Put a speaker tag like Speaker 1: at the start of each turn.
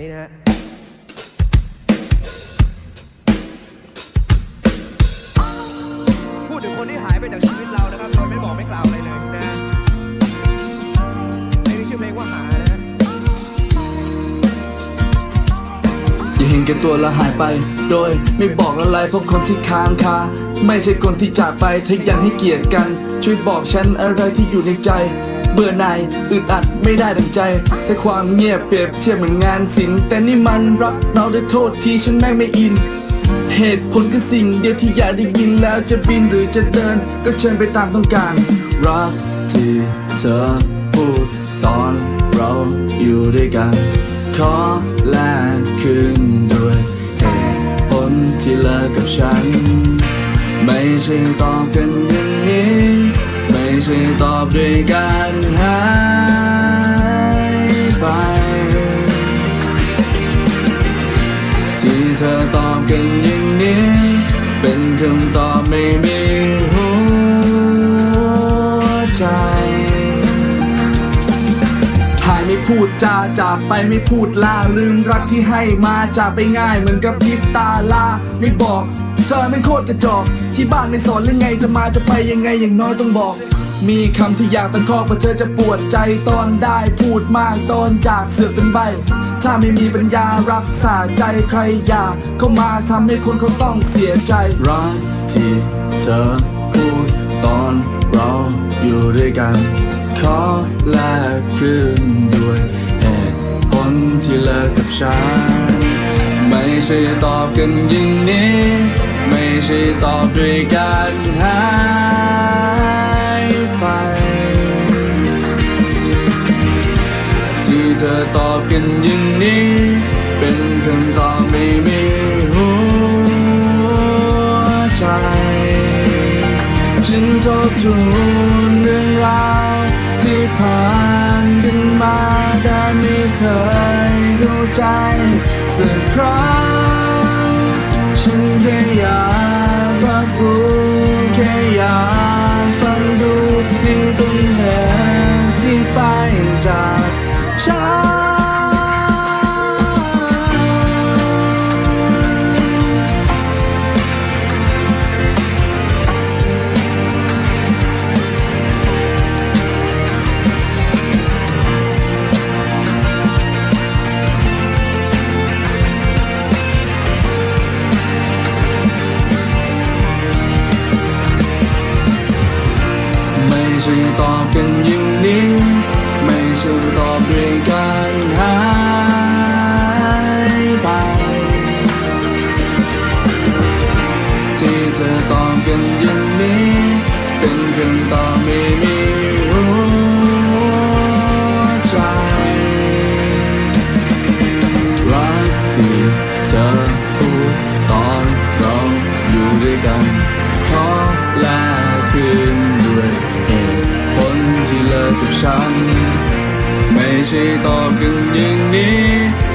Speaker 1: นี้นะฮะพูดถึงคนที่หายไปจากชีวิตเรานะครับโดยไม่บอกไม่กล่าวอะไรเลยนะ
Speaker 2: แก่ตัวแล้วหายไป โดยไม่บอกอะไรพวกคนที่ค้างคาไม่ใช่คนที่จากไปถ้ายังให้เกียรติกัน ช่วยบอกฉันอะไรที่อยู่ในใจ เบื่อหน่ายอึดอัดไม่ได้ดังใจแต่ความเงียบเปรียบเทียบเหมือนงานศิลป์แต่นี่มันรักเราได้โทษที่ฉันแม่งไม่อินเหตุผลคือสิ่งเดียวที่อยากได้ยินแล้วจะบินหรือจะเดิน ก็เชิญไปตามต้องการ รักที่เธอพูดตอนเราอยู่ด้วยกัน ขอแลกคืน ที่เลิกกับฉัน ไม่ใช่ตอบกันอย่างนี้ ไม่ใช่ตอบด้วยการหายไป ที่เธอตอบกันอย่างนี้ เป็นคำตอบไม่มีหัวใจ ไม่พูดจาจากไปไม่พูดลาลืมรักที่ให้มาจากไปง่ายเหมือนกับพริบตาลาไม่บอกเธอไม่โคตรกระจอกที่บ้านไม่สอนเรื่องไงจะมาจะไปยังไงอย่างน้อยต้องบอก มีคำที่อยากตะคอกเพราะเธอจะปวดใจตอนได้พูดมากตอนจากเสือกเป็นใบ ถ้าไม่มีปัญญารักษาใจใครอยากเข้ามาทำให้คนเขาต้องเสียใจรักที่เธอพูดตอนเราอยู่ด้วยกัน ขอแลกคืนด้วยเหตุผลที่เลิกกับฉัน ไม่ใช่ตอบกันอย่างนี้ ไม่ใช่ตอบด้วยการหายไป ที่เธอตอบกันอย่างนี้ เป็นคำตอบไม่มีหัวใจฉันทบทวนเรื่องราว ผ่านกันมาแต่ไม่เคยเข้าใจสักครั้ง ตอบกันอย่างนี้ ไม่ใช่ตอบด้วยการหายไปที่เธอตอบกันอย่างนี้ เป็นคำตอบไม่มีหัวใจรักที่เธอพูดตอนเราอยู่ด้วยกัน ขอแลกคืน ฉัน ไม่ใช่ต่อกันอย่างนี้